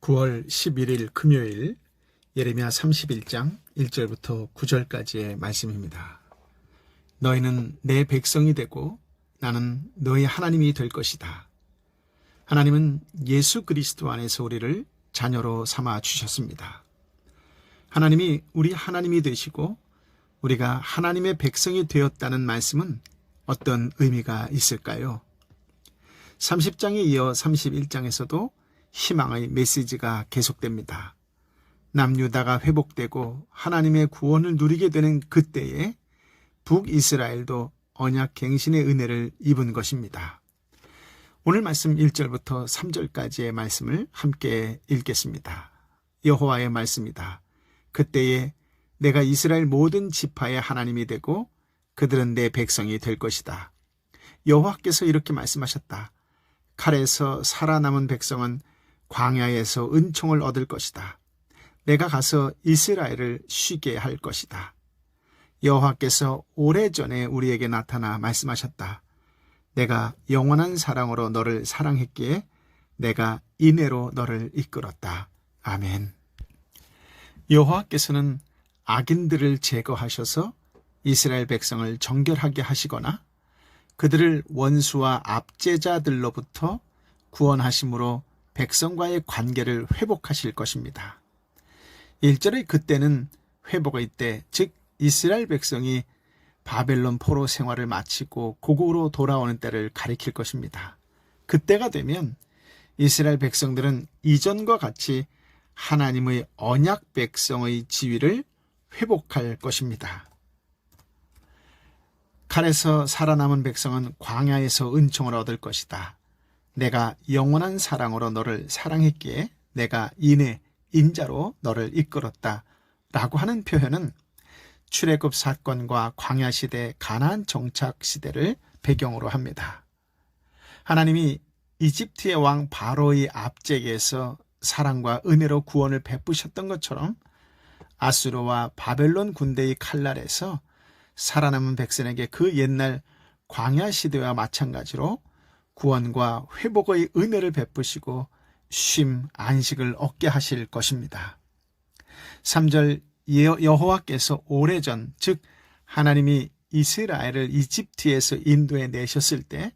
9월 11일 금요일 예레미야 31장 1절부터 9절까지의 말씀입니다. 너희는 내 백성이 되고 나는 너희 하나님이 될 것이다. 하나님은 예수 그리스도 안에서 우리를 자녀로 삼아 주셨습니다. 하나님이 우리 하나님이 되시고 우리가 하나님의 백성이 되었다는 말씀은 어떤 의미가 있을까요? 30장에 이어 31장에서도 희망의 메시지가 계속됩니다. 남유다가 회복되고 하나님의 구원을 누리게 되는 그때에 북이스라엘도 언약 갱신의 은혜를 입은 것입니다. 오늘 말씀 1절부터 3절까지의 말씀을 함께 읽겠습니다. 여호와의 말씀이다. 그때에 내가 이스라엘 모든 지파의 하나님이 되고 그들은 내 백성이 될 것이다. 여호와께서 이렇게 말씀하셨다. 칼에서 살아남은 백성은 광야에서 은총을 얻을 것이다. 내가 가서 이스라엘을 쉬게 할 것이다. 여호와께서 오래전에 우리에게 나타나 말씀하셨다. 내가 영원한 사랑으로 너를 사랑했기에 내가 인애로 너를 이끌었다. 아멘. 여호와께서는 악인들을 제거하셔서 이스라엘 백성을 정결하게 하시거나 그들을 원수와 압제자들로부터 구원하심으로 백성과의 관계를 회복하실 것입니다. 1절의 그때는 회복의 때, 즉 이스라엘 백성이 바벨론 포로 생활을 마치고 고국으로 돌아오는 때를 가리킬 것입니다. 그때가 되면 이스라엘 백성들은 이전과 같이 하나님의 언약 백성의 지위를 회복할 것입니다. 칼에서 살아남은 백성은 광야에서 은총을 얻을 것이다. 내가 영원한 사랑으로 너를 사랑했기에 내가 인해 인자로 너를 이끌었다. 라고 하는 표현은 출애굽 사건과 광야 시대 가나안 정착 시대를 배경으로 합니다. 하나님이 이집트의 왕 바로의 압제에서 사랑과 은혜로 구원을 베푸셨던 것처럼 아수르와 바벨론 군대의 칼날에서 살아남은 백성에게 그 옛날 광야 시대와 마찬가지로 구원과 회복의 은혜를 베푸시고 쉼, 안식을 얻게 하실 것입니다. 3절 여호와께서 오래전 즉 하나님이 이스라엘을 이집트에서 인도해 내셨을 때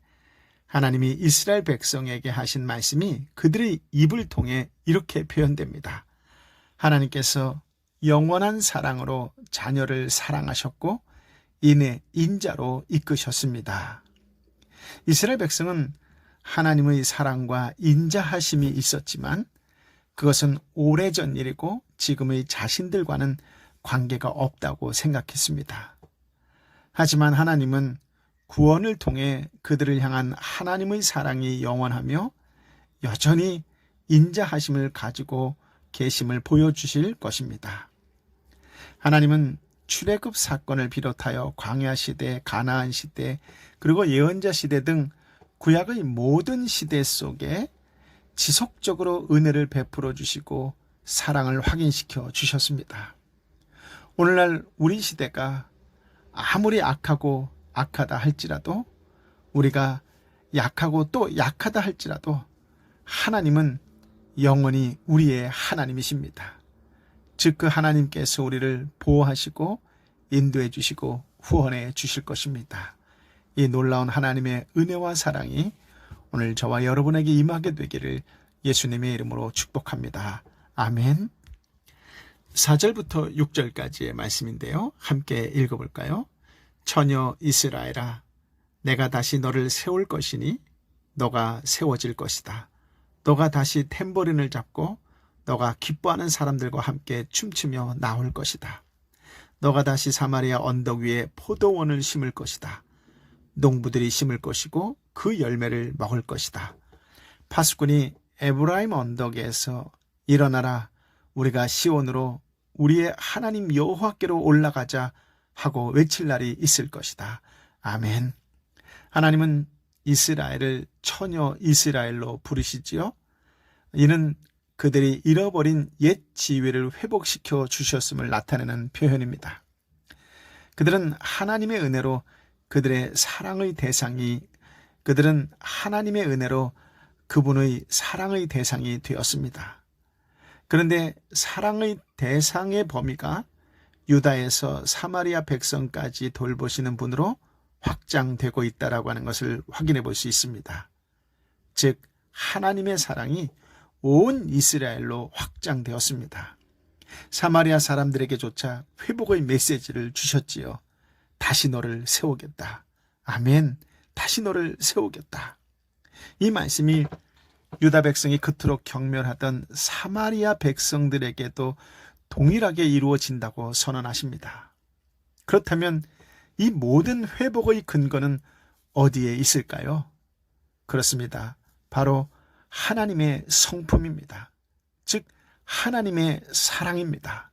하나님이 이스라엘 백성에게 하신 말씀이 그들의 입을 통해 이렇게 표현됩니다. 하나님께서 영원한 사랑으로 자녀를 사랑하셨고 인의 인자로 이끄셨습니다. 이스라엘 백성은 하나님의 사랑과 인자하심이 있었지만 그것은 오래전 일이고 지금의 자신들과는 관계가 없다고 생각했습니다. 하지만 하나님은 구원을 통해 그들을 향한 하나님의 사랑이 영원하며 여전히 인자하심을 가지고 계심을 보여주실 것입니다. 하나님은 출애굽 사건을 비롯하여 광야 시대, 가나안 시대, 그리고 예언자 시대 등 구약의 모든 시대 속에 지속적으로 은혜를 베풀어 주시고 사랑을 확인시켜 주셨습니다. 오늘날 우리 시대가 아무리 악하고 악하다 할지라도 우리가 약하고 또 약하다 할지라도 하나님은 영원히 우리의 하나님이십니다. 즉 그 하나님께서 우리를 보호하시고 인도해 주시고 후원해 주실 것입니다. 이 놀라운 하나님의 은혜와 사랑이 오늘 저와 여러분에게 임하게 되기를 예수님의 이름으로 축복합니다. 아멘. 4절부터 6절까지의 말씀인데요. 함께 읽어볼까요? 처녀 이스라엘아, 내가 다시 너를 세울 것이니 너가 세워질 것이다. 너가 다시 탬버린을 잡고 너가 기뻐하는 사람들과 함께 춤추며 나올 것이다. 너가 다시 사마리아 언덕 위에 포도원을 심을 것이다. 농부들이 심을 것이고 그 열매를 먹을 것이다. 파수꾼이 에브라임 언덕에서 일어나라 우리가 시온으로 우리의 하나님 여호와께로 올라가자 하고 외칠 날이 있을 것이다. 아멘. 하나님은 이스라엘을 처녀 이스라엘로 부르시지요. 이는 그들이 잃어버린 옛 지위를 회복시켜 주셨음을 나타내는 표현입니다. 그들은 하나님의 은혜로 그들의 사랑의 대상이 그들은 하나님의 은혜로 그분의 사랑의 대상이 되었습니다. 그런데 사랑의 대상의 범위가 유다에서 사마리아 백성까지 돌보시는 분으로 확장되고 있다라고 하는 것을 확인해 볼 수 있습니다. 즉 하나님의 사랑이 온 이스라엘로 확장되었습니다. 사마리아 사람들에게조차 회복의 메시지를 주셨지요. 다시 너를 세우겠다. 아멘. 다시 너를 세우겠다. 이 말씀이 유다 백성이 그토록 경멸하던 사마리아 백성들에게도 동일하게 이루어진다고 선언하십니다. 그렇다면 이 모든 회복의 근거는 어디에 있을까요? 그렇습니다. 바로 하나님의 성품입니다. 즉, 하나님의 사랑입니다.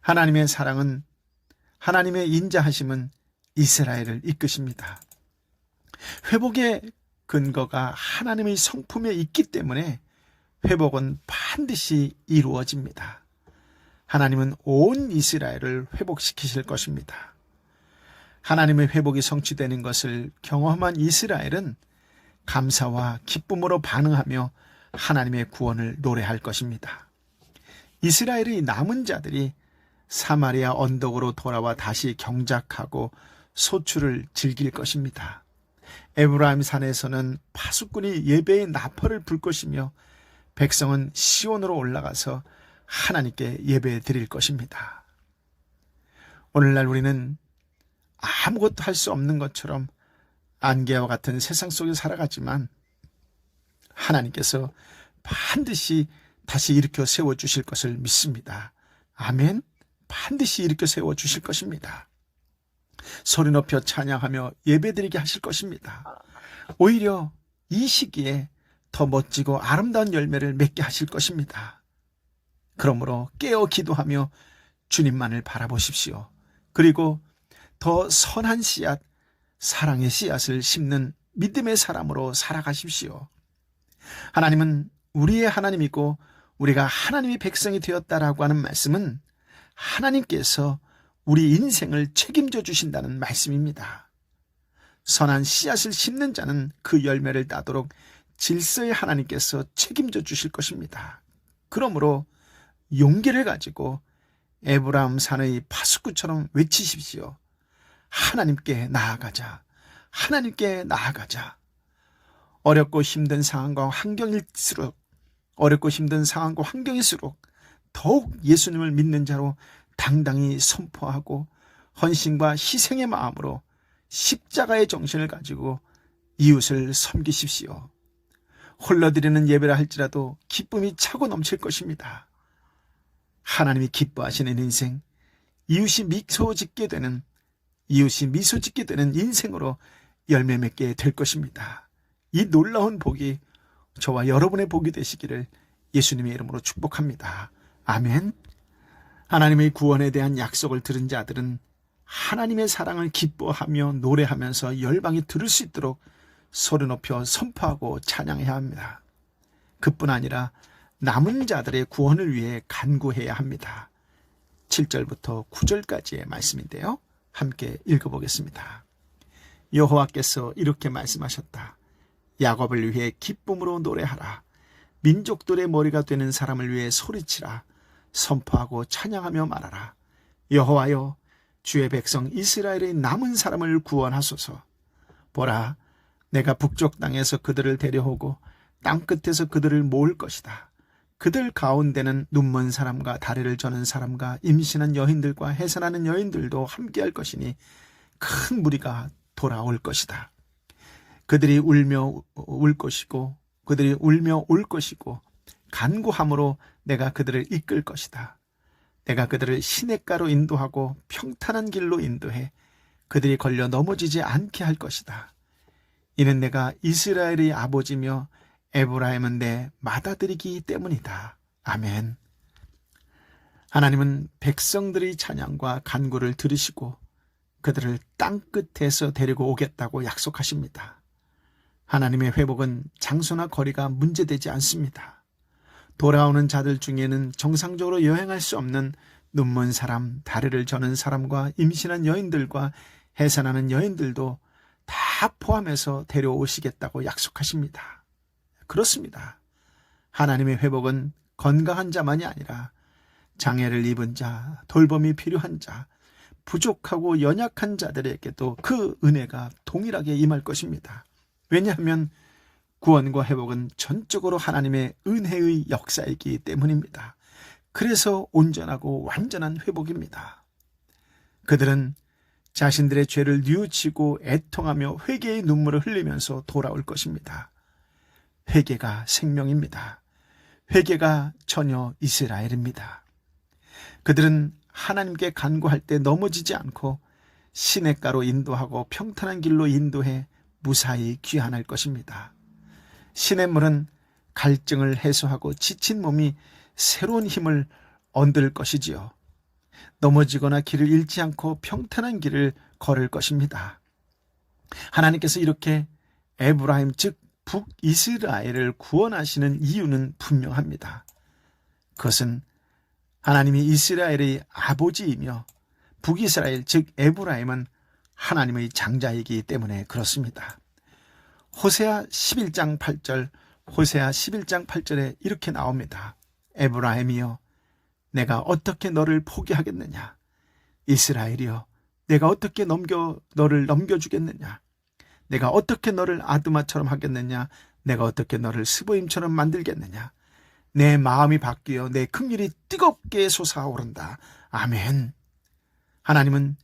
하나님의 사랑은 하나님의 인자하심은 이스라엘을 이끄십니다. 회복의 근거가 하나님의 성품에 있기 때문에 회복은 반드시 이루어집니다. 하나님은 온 이스라엘을 회복시키실 것입니다. 하나님의 회복이 성취되는 것을 경험한 이스라엘은 감사와 기쁨으로 반응하며 하나님의 구원을 노래할 것입니다. 이스라엘의 남은 자들이 사마리아 언덕으로 돌아와 다시 경작하고 소출을 즐길 것입니다. 에브라임 산에서는 파수꾼이 예배의 나팔을 불 것이며 백성은 시온으로 올라가서 하나님께 예배 드릴 것입니다. 오늘날 우리는 아무것도 할 수 없는 것처럼 안개와 같은 세상 속에 살아가지만 하나님께서 반드시 다시 일으켜 세워 주실 것을 믿습니다. 아멘. 반드시 일으켜 세워 주실 것입니다. 소리 높여 찬양하며 예배드리게 하실 것입니다. 오히려 이 시기에 더 멋지고 아름다운 열매를 맺게 하실 것입니다. 그러므로 깨어 기도하며 주님만을 바라보십시오. 그리고 더 선한 씨앗, 사랑의 씨앗을 심는 믿음의 사람으로 살아가십시오. 하나님은 우리의 하나님이고 우리가 하나님의 백성이 되었다라고 하는 말씀은 하나님께서 우리 인생을 책임져 주신다는 말씀입니다. 선한 씨앗을 심는 자는 그 열매를 따도록 질서의 하나님께서 책임져 주실 것입니다. 그러므로 용기를 가지고 에브라임 산의 파수꾼처럼 외치십시오. 하나님께 나아가자. 하나님께 나아가자. 어렵고 힘든 상황과 환경일수록 어렵고 힘든 상황과 환경일수록 더욱 예수님을 믿는 자로 당당히 선포하고 헌신과 희생의 마음으로 십자가의 정신을 가지고 이웃을 섬기십시오. 홀러드리는 예배라 할지라도 기쁨이 차고 넘칠 것입니다. 하나님이 기뻐하시는 인생, 이웃이 미소 짓게 되는 이웃이 미소 짓게 되는 인생으로 열매 맺게 될 것입니다. 이 놀라운 복이 저와 여러분의 복이 되시기를 예수님의 이름으로 축복합니다. 아멘. 하나님의 구원에 대한 약속을 들은 자들은 하나님의 사랑을 기뻐하며 노래하면서 열방이 들을 수 있도록 소리 높여 선포하고 찬양해야 합니다. 그뿐 아니라 남은 자들의 구원을 위해 간구해야 합니다. 7절부터 9절까지의 말씀인데요. 함께 읽어보겠습니다. 여호와께서 이렇게 말씀하셨다. 야곱을 위해 기쁨으로 노래하라. 민족들의 머리가 되는 사람을 위해 소리치라. 선포하고 찬양하며 말하라. 여호와여, 주의 백성 이스라엘의 남은 사람을 구원하소서. 보라, 내가 북쪽 땅에서 그들을 데려오고 땅 끝에서 그들을 모을 것이다. 그들 가운데는 눈먼 사람과 다리를 저는 사람과 임신한 여인들과 해산하는 여인들도 함께할 것이니 큰 무리가 돌아올 것이다. 그들이 울며 울 것이고 그들이 울며 올 것이고 간구함으로 내가 그들을 이끌 것이다. 내가 그들을 시냇가로 인도하고 평탄한 길로 인도해 그들이 걸려 넘어지지 않게 할 것이다. 이는 내가 이스라엘의 아버지며 에브라임은 내 맏아들이기 때문이다. 아멘. 하나님은 백성들의 찬양과 간구를 들으시고 그들을 땅 끝에서 데리고 오겠다고 약속하십니다. 하나님의 회복은 장소나 거리가 문제되지 않습니다. 돌아오는 자들 중에는 정상적으로 여행할 수 없는 눈먼 사람, 다리를 저는 사람과 임신한 여인들과 해산하는 여인들도 다 포함해서 데려오시겠다고 약속하십니다. 그렇습니다. 하나님의 회복은 건강한 자만이 아니라 장애를 입은 자, 돌봄이 필요한 자, 부족하고 연약한 자들에게도 그 은혜가 동일하게 임할 것입니다. 왜냐하면 구원과 회복은 전적으로 하나님의 은혜의 역사이기 때문입니다. 그래서 온전하고 완전한 회복입니다. 그들은 자신들의 죄를 뉘우치고 애통하며 회개의 눈물을 흘리면서 돌아올 것입니다. 회개가 생명입니다. 회개가 전혀 이스라엘입니다. 그들은 하나님께 간구할 때 넘어지지 않고 시냇가로 인도하고 평탄한 길로 인도해 무사히 귀환할 것입니다. 시냇물은 갈증을 해소하고 지친 몸이 새로운 힘을 얻을 것이지요. 넘어지거나 길을 잃지 않고 평탄한 길을 걸을 것입니다. 하나님께서 이렇게 에브라임 즉 북이스라엘을 구원하시는 이유는 분명합니다. 그것은 하나님이 이스라엘의 아버지이며 북이스라엘 즉 에브라임은 하나님의 장자이기 때문에 그렇습니다. 호세아 11장 8절 호세아 11장 8절에 이렇게 나옵니다. 에브라임이여 내가 어떻게 너를 포기하겠느냐 이스라엘이여 내가 어떻게 넘겨 너를 넘겨 주겠느냐 내가 어떻게 너를 아드마처럼 하겠느냐 내가 어떻게 너를 스보임처럼 만들겠느냐 내 마음이 바뀌어 내 긍휼이 뜨겁게 솟아오른다 아멘 하나님은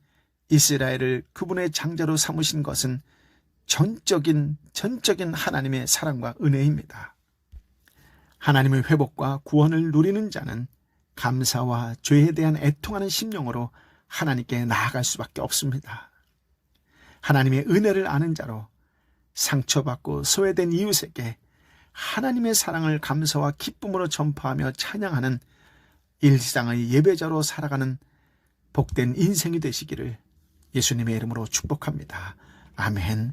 이스라엘을 그분의 장자로 삼으신 것은 전적인 전적인 하나님의 사랑과 은혜입니다. 하나님의 회복과 구원을 누리는 자는 감사와 죄에 대한 애통하는 심령으로 하나님께 나아갈 수밖에 없습니다. 하나님의 은혜를 아는 자로 상처받고 소외된 이웃에게 하나님의 사랑을 감사와 기쁨으로 전파하며 찬양하는 일상의 예배자로 살아가는 복된 인생이 되시기를 예수님의 이름으로 축복합니다. 아멘.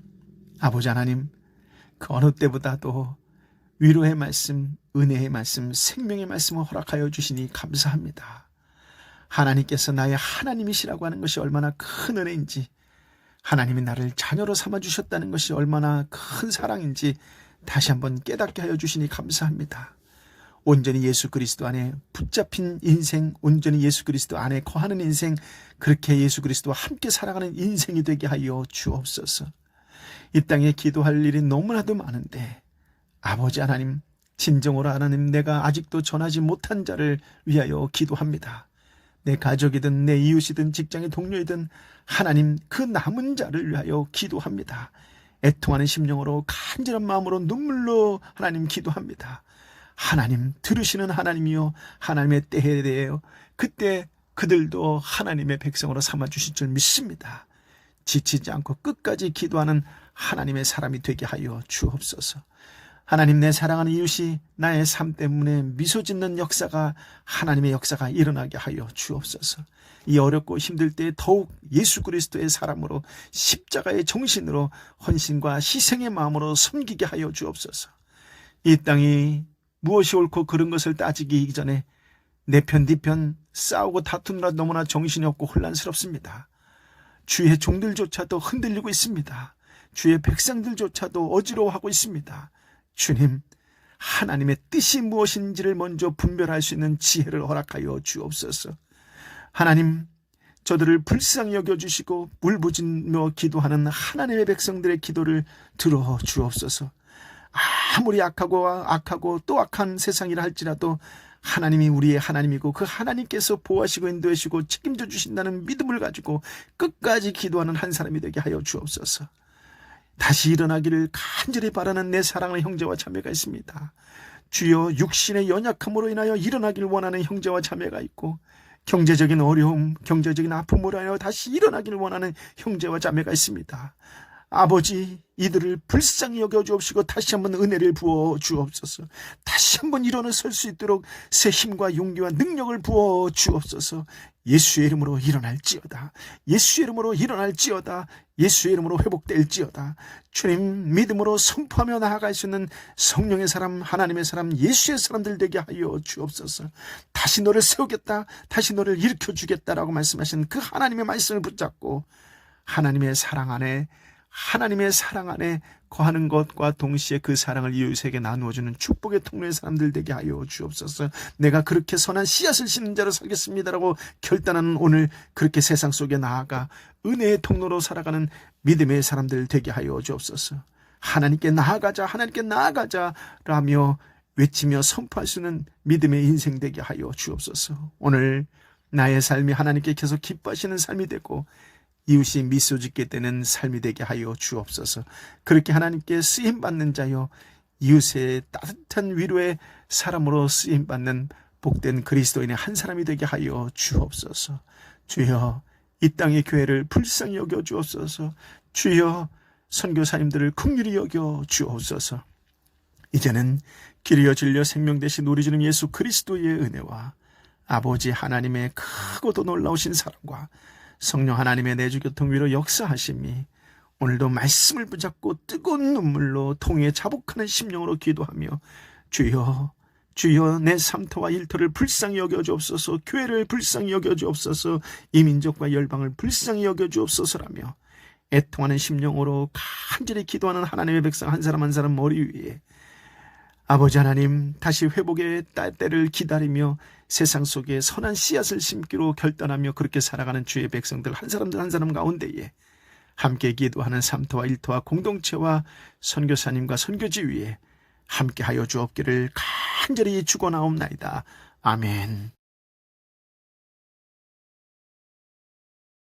아버지 하나님, 그 어느 때보다도 위로의 말씀, 은혜의 말씀, 생명의 말씀을 허락하여 주시니 감사합니다. 하나님께서 나의 하나님이시라고 하는 것이 얼마나 큰 은혜인지, 하나님이 나를 자녀로 삼아 주셨다는 것이 얼마나 큰 사랑인지 다시 한번 깨닫게 하여 주시니 감사합니다. 온전히 예수 그리스도 안에 붙잡힌 인생, 온전히 예수 그리스도 안에 거하는 인생, 그렇게 예수 그리스도와 함께 살아가는 인생이 되게 하여 주옵소서. 이 땅에 기도할 일이 너무나도 많은데, 아버지 하나님, 진정으로 하나님, 내가 아직도 전하지 못한 자를 위하여 기도합니다. 내 가족이든 내 이웃이든 직장의 동료이든 하나님 그 남은 자를 위하여 기도합니다. 애통하는 심령으로 간절한 마음으로 눈물로 하나님 기도합니다. 하나님 들으시는 하나님이요 하나님의 때에 대해요 그때 그들도 하나님의 백성으로 삼아 주실 줄 믿습니다. 지치지 않고 끝까지 기도하는 하나님의 사람이 되게 하여 주옵소서. 하나님 내 사랑하는 이웃이 나의 삶 때문에 미소 짓는 역사가 하나님의 역사가 일어나게 하여 주옵소서. 이 어렵고 힘들 때 더욱 예수 그리스도의 사람으로 십자가의 정신으로 헌신과 희생의 마음으로 섬기게 하여 주옵소서. 이 땅이 무엇이 옳고 그런 것을 따지기 전에 내 편, 네편 싸우고 다투느라 너무나 정신이 없고 혼란스럽습니다. 주의 종들조차도 흔들리고 있습니다. 주의 백성들조차도 어지러워하고 있습니다. 주님, 하나님의 뜻이 무엇인지를 먼저 분별할 수 있는 지혜를 허락하여 주옵소서. 하나님, 저들을 불쌍히 여겨주시고 울부짖며 기도하는 하나님의 백성들의 기도를 들어 주옵소서. 아무리 악하고 악하고 또 악한 세상이라 할지라도 하나님이 우리의 하나님이고 그 하나님께서 보호하시고 인도하시고 책임져 주신다는 믿음을 가지고 끝까지 기도하는 한 사람이 되게 하여 주옵소서. 다시 일어나기를 간절히 바라는 내 사랑하는 형제와 자매가 있습니다. 주여 육신의 연약함으로 인하여 일어나길 원하는 형제와 자매가 있고 경제적인 어려움, 경제적인 아픔으로 인하여 다시 일어나기를 원하는 형제와 자매가 있습니다. 아버지, 이들을 불쌍히 여겨 주옵시고 다시 한번 은혜를 부어 주옵소서. 다시 한번 일어나 설 수 있도록 새 힘과 용기와 능력을 부어 주옵소서. 예수의 이름으로 일어날지어다. 예수의 이름으로 일어날지어다. 예수의 이름으로 회복될지어다. 주님 믿음으로 선포하며 나아갈 수 있는 성령의 사람, 하나님의 사람, 예수의 사람들 되게 하여 주옵소서. 다시 너를 세우겠다. 다시 너를 일으켜 주겠다라고 말씀하신 그 하나님의 말씀을 붙잡고 하나님의 사랑 안에 하나님의 사랑 안에 거하는 것과 동시에 그 사랑을 이웃에게 나누어주는 축복의 통로의 사람들 되게 하여 주옵소서. 내가 그렇게 선한 씨앗을 심는 자로 살겠습니다라고 결단하는 오늘 그렇게 세상 속에 나아가 은혜의 통로로 살아가는 믿음의 사람들 되게 하여 주옵소서. 하나님께 나아가자, 하나님께 나아가자라며 외치며 선포할 수 있는 믿음의 인생 되게 하여 주옵소서. 오늘 나의 삶이 하나님께 계속 기뻐하시는 삶이 되고 이웃이 미소 짓게 되는 삶이 되게 하여 주옵소서. 그렇게 하나님께 쓰임 받는 자요 이웃의 따뜻한 위로의 사람으로 쓰임 받는 복된 그리스도인의 한 사람이 되게 하여 주옵소서. 주여 이 땅의 교회를 불쌍히 여겨 주옵소서. 주여 선교사님들을 긍휼히 여겨 주옵소서. 이제는 길이여 진려 생명 대신 우리 주는 예수 그리스도의 은혜와 아버지 하나님의 크고도 놀라우신 사랑과 성령 하나님의 내주 교통 위로 역사하심이 오늘도 말씀을 붙잡고 뜨거운 눈물로 통해 자복하는 심령으로 기도하며 주여 주여 내 삼터와 일터를 불쌍히 여겨 주옵소서. 교회를 불쌍히 여겨 주옵소서. 이 민족과 열방을 불쌍히 여겨 주옵소서라며 애통하는 심령으로 간절히 기도하는 하나님의 백성 한 사람 한 사람 머리 위에 아버지 하나님 다시 회복의 딸 때를 기다리며 세상 속에 선한 씨앗을 심기로 결단하며 그렇게 살아가는 주의 백성들 한 사람들 한 사람 가운데에 함께 기도하는 삼토와 일토와 공동체와 선교사님과 선교지 위에 함께 하여 주옵기를 간절히 축원하옵나이다. 아멘.